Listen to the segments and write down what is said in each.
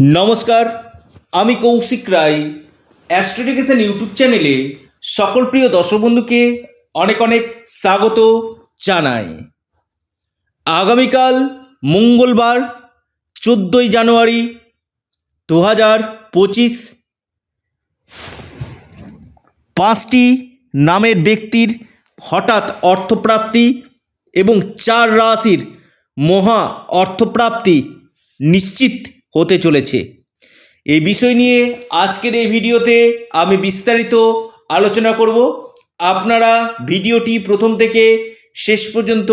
নমস্কার, আমি কৌশিক রায় অ্যাস্ট্রোডিকেশন ইউটিউব চ্যানেলে সকল প্রিয় দর্শক বন্ধুকে অনেক অনেক স্বাগত জানাই। আগামীকাল মঙ্গলবার, চোদ্দোই জানুয়ারি দু হাজার পঁচিশ, পাঁচটি নামের ব্যক্তির হঠাৎ অর্থপ্রাপ্তি এবং চার রাশির মহা অর্থপ্রাপ্তি নিশ্চিত হতে চলেছে। এই বিষয় নিয়ে আজকের এই ভিডিওতে আমি বিস্তারিত আলোচনা করব। আপনারা ভিডিওটি প্রথম থেকে শেষ পর্যন্ত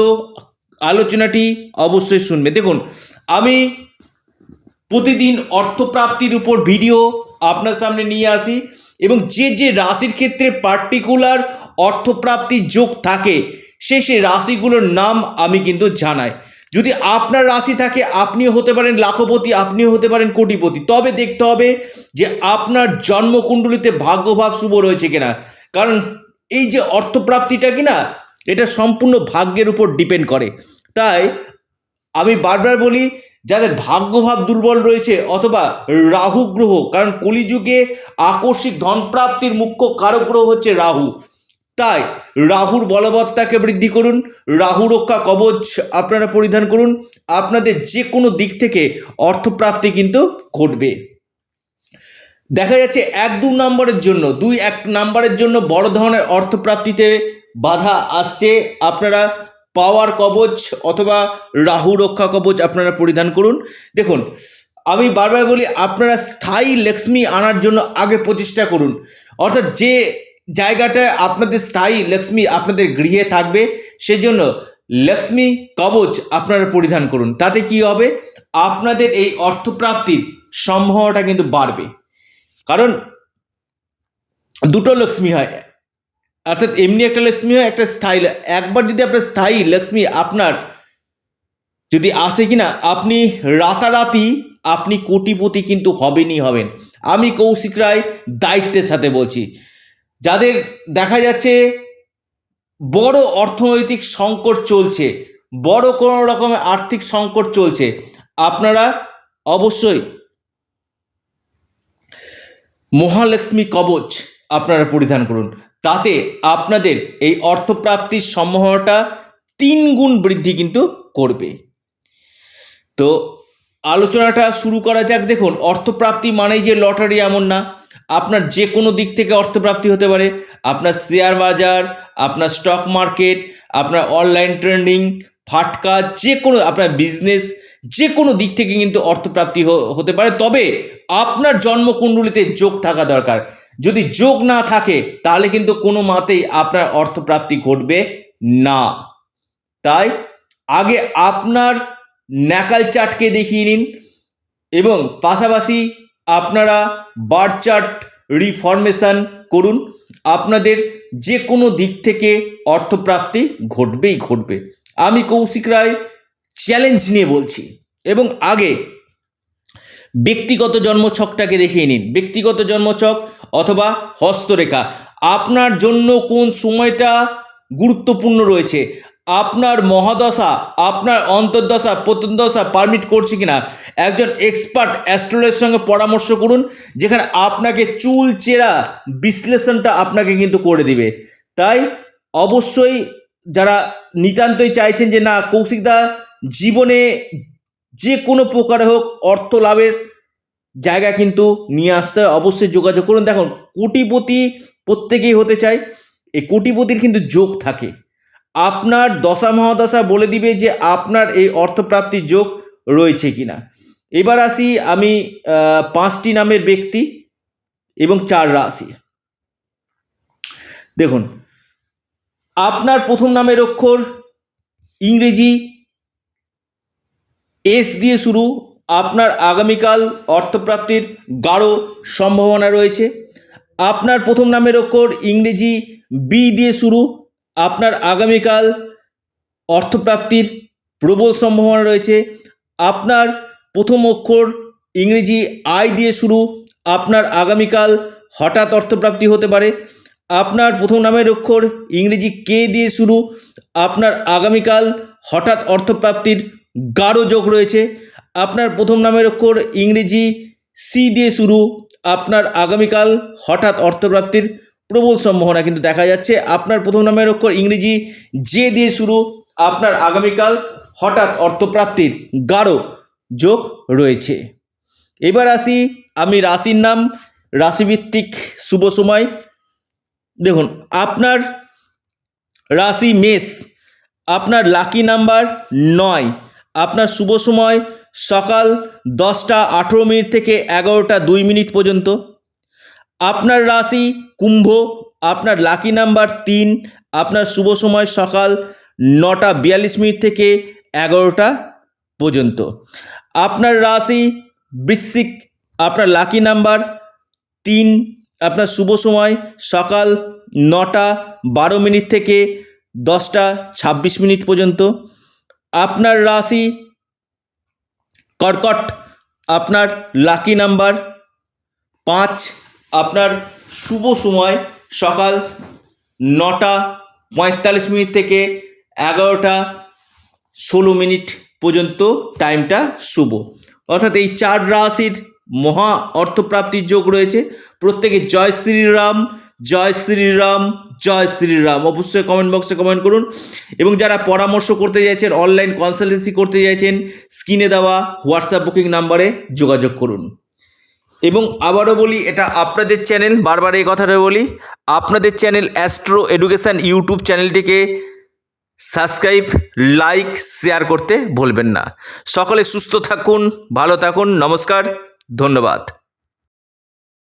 আলোচনাটি অবশ্যই শুনবে দেখুন, আমি প্রতিদিন অর্থপ্রাপ্তির উপর ভিডিও আপনার সামনে নিয়ে আসি এবং যে যে রাশির ক্ষেত্রে পার্টিকুলার অর্থপ্রাপ্তির যোগ থাকে, সে সে রাশিগুলোর নাম আমি কিন্তু জানাই। যদি আপনার রাশি থাকে, আপনিও হতে পারেন লাখপতি, আপনিও হতে পারেন কোটিপতি। তবে দেখতে হবে যে আপনার জন্মকুণ্ডলিতে ভাগ্যভাব শুভ রয়েছে কিনা। কারণ এই যে অর্থপ্রাপ্তিটা কিনা, এটা সম্পূর্ণ ভাগ্যের উপর ডিপেন্ড করে। তাই আমি বারবার বলি, যাদের ভাগ্যভাব দুর্বল রয়েছে অথবা রাহু গ্রহ, কারণ কলিযুগে আকস্মিক ধনপ্রাপ্তির মুখ্য কারক গ্রহ হচ্ছে রাহু। তাই রাহুর বলবত্তাকে বৃদ্ধি করুন রাহু রক্ষা কবচ আপনারা পরিধান করুন, আপনাদের যে কোনো দিক থেকে অর্থপ্রাপ্তি কিন্তু ঘটবে। দেখা যাচ্ছে এক দু নম্বরের জন্য, দুই এক নম্বরের জন্য বড় ধরনের অর্থপ্রাপ্তিতে বাধা আসছে। আপনারা পাওয়ার কবচ অথবা রাহু রক্ষা কবচ আপনারা পরিধান করুন। দেখুন, আমি বারবার বলি, আপনারা স্থায়ী লক্ষ্মী আনার জন্য আগে প্রচেষ্টা করুন। অর্থাৎ যে জায়গাটায় আপনাদের স্থায়ী লক্ষ্মী আপনাদের গৃহে থাকবে। সেজন্য লক্ষ্মী কবচ আপনারা পরিধান করুন। তাতে কি হবে? আপনাদের এই অর্থপ্রাপ্তির সম্ভাবনাটা কিন্তু বাড়বে। কারণ দুটো লক্ষ্মী হয়। অর্থাৎ এমনি একটা লক্ষ্মী হয়, একটা স্থায়ী একবার যদি আপনার স্থায়ী লক্ষ্মী আপনার যদি আসে কিনা, আপনি রাতারাতি আপনি কোটিপতি কিন্তু হবেনই হবেন। আমি কৌশিক রায় দায়িত্বের সাথে বলছি। যাদের দেখা যাচ্ছে বড় অর্থনৈতিক সংকট চলছে, বড় কোনো রকমের আর্থিক সংকট চলছে, আপনারা অবশ্যই মহালক্ষ্মী কবচ আপনারা পরিধান করুন। তাতে আপনাদের এই অর্থপ্রাপ্তির সম্ভাবনাটা তিন গুণ বৃদ্ধি কিন্তু করবে। তো আলোচনাটা শুরু করা যাক। দেখুন, অর্থপ্রাপ্তি মানেই যে লটারি এমন না। আপনার যে কোনো দিক থেকে অর্থপ্রাপ্তি হতে পারে। আপনার শেয়ার বাজার, আপনার স্টক মার্কেট আপনার অনলাইন ট্রেন্ডিং ফাটকা, যে কোনো আপনার বিজনেস যে কোনো দিক থেকে কিন্তু অর্থপ্রাপ্তি হতে পারে। তবে আপনার জন্মকুণ্ডলিতে যোগ থাকা দরকার। যদি যোগ না থাকে, তাহলে কিন্তু কোনো মাতেই আপনার অর্থপ্রাপ্তি ঘটবে না। তাই আগে আপনার ন্যাকাল চার্টকে দেখিয়ে নিন এবং পাশাপাশি আপনারা বার চার্ট রিফরমেশন করুন। আপনাদের যে কোনো দিক থেকে অর্থপ্রাপ্তি ঘটবেই ঘটবে। আমি কৌশিক রায় চ্যালেঞ্জ নিয়ে বলছি এবং আগে ব্যক্তিগত জন্মছকটাকে দেখিয়ে নিন। ব্যক্তিগত জন্মছক অথবা হস্তরেখা। আপনার জন্য কোন সময়টা গুরুত্বপূর্ণ রয়েছে? আপনার মহাদশা, আপনার অন্তর্দশা, প্রত্যন্তদশা পারমিট করছে কিনা, একজন এক্সপার্ট অ্যাস্ট্রোলজির সঙ্গে পরামর্শ করুন, যেখানে আপনাকে চুল চেরা বিশ্লেষণটা আপনাকে কিন্তু করে দিবে। তাই অবশ্যই যারা নিতান্তই চাইছেন যে না কৌশিকদা জীবনে যে কোনো প্রকারে হোক অর্থ লাভের জায়গা কিন্তু নিয়ে আসতে হয়, অবশ্যই যোগাযোগ করুন। দেখুন, কোটিপতি প্রত্যেকেই হতে চায়, এই কোটিপতির কিন্তু যোগ থাকে। আপনার দশা মহাদশা বলে দিবে যে আপনার এই অর্থপ্রাপ্তির যোগ রয়েছে কিনা। এবার আসি আমি পাঁচটি নামের ব্যক্তি এবং চার রাশি। দেখুন, আপনার প্রথম নামের অক্ষর ইংরেজি, এস দিয়ে শুরু, আপনার আগামীকাল অর্থপ্রাপ্তির গাঢ় সম্ভাবনা রয়েছে। আপনার প্রথম নামের অক্ষর ইংরেজি, বি দিয়ে শুরু আপনার আগামীকাল অর্থপ্রাপ্তির প্রবল সম্ভাবনা রয়েছে। আপনার প্রথম অক্ষর ইংরেজি আই দিয়ে শুরু। আপনার আগামীকাল হঠাৎ অর্থপ্রাপ্তি হতে পারে। আপনার প্রথম নামের অক্ষর ইংরেজি কে দিয়ে শুরু। আপনার আগামীকাল হঠাৎ অর্থপ্রাপ্তির গাঢ় যোগ রয়েছে। আপনার প্রথম নামের অক্ষর ইংরেজি সি দিয়ে শুরু। আপনার আগামীকাল হঠাৎ অর্থপ্রাপ্তির প্রবল সম্ভাবনা কিন্তু দেখা যাচ্ছে। আপনার প্রথম নামের অক্ষর ইংরেজি জে দিয়ে শুরু। আপনার আগামীকাল হঠাৎ অর্থপ্রাপ্তির গাঢ় যোগ রয়েছে। এবার আসি আমি রাশির নাম, রাশিভিত্তিক শুভ সময়। দেখুন, আপনার রাশি মেষ, আপনার লাকি নাম্বার নয়। আপনার শুভ সময় সকাল দশটা আঠেরো মিনিট থেকে এগারোটা দুই মিনিট পর্যন্ত। আপনার রাশি কুম্ভ, আপনার লাকি নাম্বার তিন, আপনার শুভ সময় সকাল নটা বিয়াল্লিশ মিনিট থেকে এগারোটা পর্যন্ত। আপনার রাশি বৃশ্চিক, আপনার লাকি নাম্বার তিন, আপনার শুভ সময় সকাল নটা বারো মিনিট থেকে দশটা ছাব্বিশ মিনিট পর্যন্ত। আপনার রাশি কর্কট, আপনার লাকি নাম্বার পাঁচ আপনার শুভ সময় সকাল নটা পঁয়তাল্লিশ মিনিট থেকে এগারোটা ষোলো মিনিট পর্যন্ত টাইমটা শুভ। অর্থাৎ এই চার রাশির মহা অর্থপ্রাপ্তির যোগ রয়েছে। প্রত্যেকে জয় শ্রীরাম জয় শ্রীরাম জয় শ্রীরাম অবশ্যই কমেন্ট বক্সে কমেন্ট করুন। এবং যারা পরামর্শ করতে চাইছেন অনলাইন কনসালটেন্সি করতে চাইছেন স্ক্রিনে দেওয়া হোয়াটসঅ্যাপ বুকিং নাম্বারে যোগাযোগ করুন। এবং আবারও বলি, এটা আপনাদের চ্যানেল বারবার এই কথাটা বলি, আপনাদের চ্যানেল অ্যাস্ট্রো এডুকেশান ইউটিউব চ্যানেলটিকে সাবস্ক্রাইব লাইক শেয়ার করতে ভুলবেন না। সকলে সুস্থ থাকুন, ভালো থাকুন, নমস্কার, ধন্যবাদ।